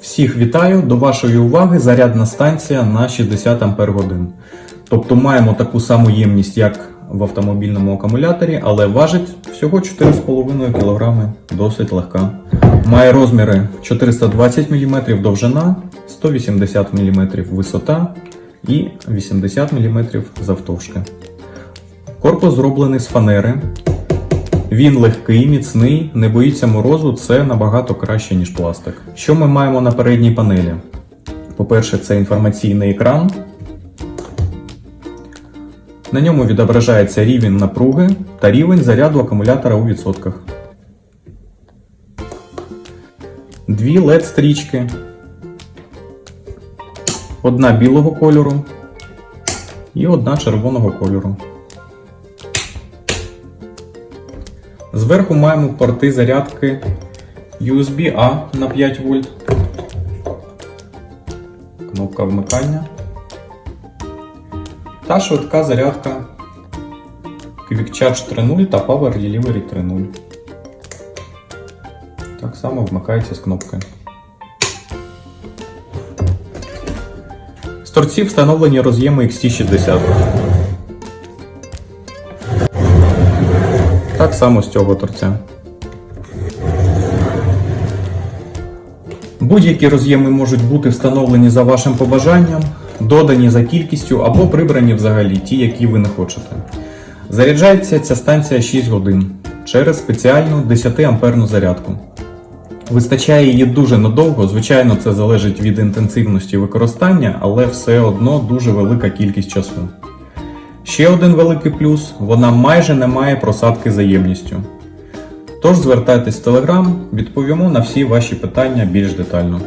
Всіх вітаю! До вашої уваги зарядна станція на 60 Ампер годин. Тобто маємо таку саму ємність, як в автомобільному акумуляторі, але важить всього 4,5 кг, досить легка. Має розміри 420 мм довжина, 180 мм висота і 80 мм завтовшки. Корпус зроблений з фанери. Він легкий, міцний, не боїться морозу, це набагато краще, ніж пластик. Що ми маємо на передній панелі? По-перше, це інформаційний екран. На ньому відображається рівень напруги та рівень заряду акумулятора у відсотках. Дві LED стрічки. Одна білого кольору і одна червоного кольору. Зверху маємо порти зарядки USB-A на 5 вольт. Кнопка вмикання. Та швидка зарядка Quick Charge 3.0 та Power Delivery 3.0. Так само вмикається з кнопки. З торців встановлені роз'єми XT60. Так само з цього торця. Будь-які роз'єми можуть бути встановлені за вашим побажанням, додані за кількістю або прибрані взагалі ті, які ви не хочете. Заряджається ця станція 6 годин через спеціальну 10 амперну зарядку. Вистачає її дуже надовго, звичайно, це залежить від інтенсивності використання, але все одно дуже велика кількість часу. Ще один великий плюс вона майже не має просадки за ємністю. Тож звертайтесь в Telegram, відповімо на всі ваші питання більш детально.